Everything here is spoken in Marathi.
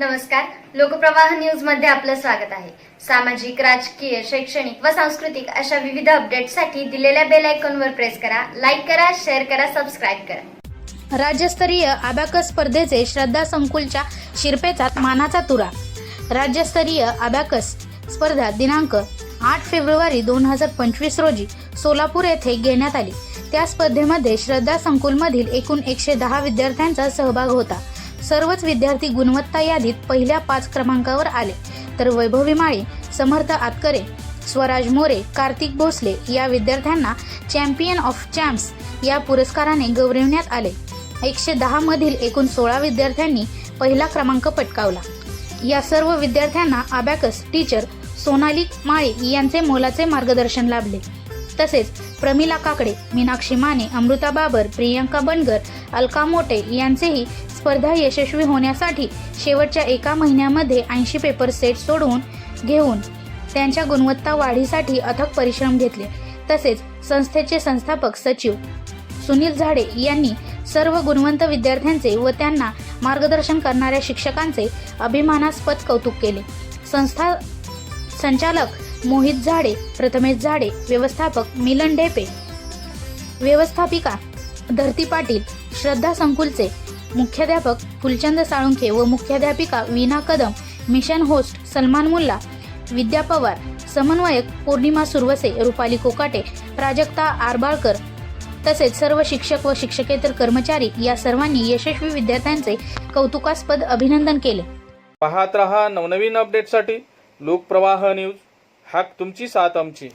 नमस्कार. लोकप्रवाह न्यूजमध्ये आपलं स्वागत आहे. सामाजिक राजकीय शैक्षणिक व सांस्कृतिक अशा विविध अपडेटसाठी दिलेल्या बेल आयकॉनवर प्रेस करा लाईक करा शेअर करा सबस्क्राईब करा. राज्यस्तरीय अबॅकस स्पर्धेचे श्रद्धा संकुलच्या शिरपेचात मानाचा तुरा. राज्यस्तरीय अबॅकस स्पर्धा दिनांक आठ फेब्रुवारी दोन हजार पंचवीस रोजी सोलापूर येथे घेण्यात आली. त्या स्पर्धेमध्ये श्रद्धा संकुलमधील एकूण एकशे दहा विद्यार्थ्यांचा सहभाग होता. सर्वच विद्यार्थी गुणवत्ता यादीत पहिल्या पाच क्रमांकावर आले. तर वैभवी माळी समर्थ आतकरे स्वराज मोरे कार्तिक भोसले या विद्यार्थ्यांना चॅम्पियन ऑफ चॅम्प्स या पुरस्काराने गौरविण्यात आले. एकशे दहा मधील एकूण सोळा विद्यार्थ्यांनी पहिला क्रमांक पटकावला. या सर्व विद्यार्थ्यांना अबॅकस टीचर सोनाली माळी यांचे मोलाचे मार्गदर्शन लाभले. तसेच प्रमिला काकडे मीनाक्षी माने अमृता बाबर प्रियंका बनगर अलका मोटे यांचेही स्पर्धा यशस्वी होण्यासाठी शेवटच्या एका महिन्यामध्ये ऐंशी पेपर सेट सोडवून घेऊन त्यांच्या गुणवत्ता वाढीसाठी अथक परिश्रम घेतले. तसेच संस्थेचे संस्थापक सचिव सुनील झाडे यांनी सर्व गुणवंत विद्यार्थ्यांचे व त्यांना मार्गदर्शन करणाऱ्या शिक्षकांचे अभिमानास्पद कौतुक केले. संस्था संचालक मोहित झाडे प्रथमेश झाडे व्यवस्थापक मिलन ढेपे व्यवस्थापिका धरती पाटील श्रद्धा संकुलचे. मुख्याध्यापक फुलचंद साळुंखे व मुख्याध्यापिका वीणा कदम मिशन होस्ट सलमान मुल्ला. विद्या पवार समन्वयक पौर्णिमा सुरवसे रुपाली कोकाटे प्राजक्ता आरबाळकर. तसेच सर्व शिक्षक व शिक्षकेतर कर्मचारी या सर्वांनी यशस्वी विद्यार्थ्यांचे कौतुकास्पद अभिनंदन केले. पाहत रहा नवनवीन अपडेटसाठी लोकप्रवाह न्यूज. हाक तुमची साथ आमची.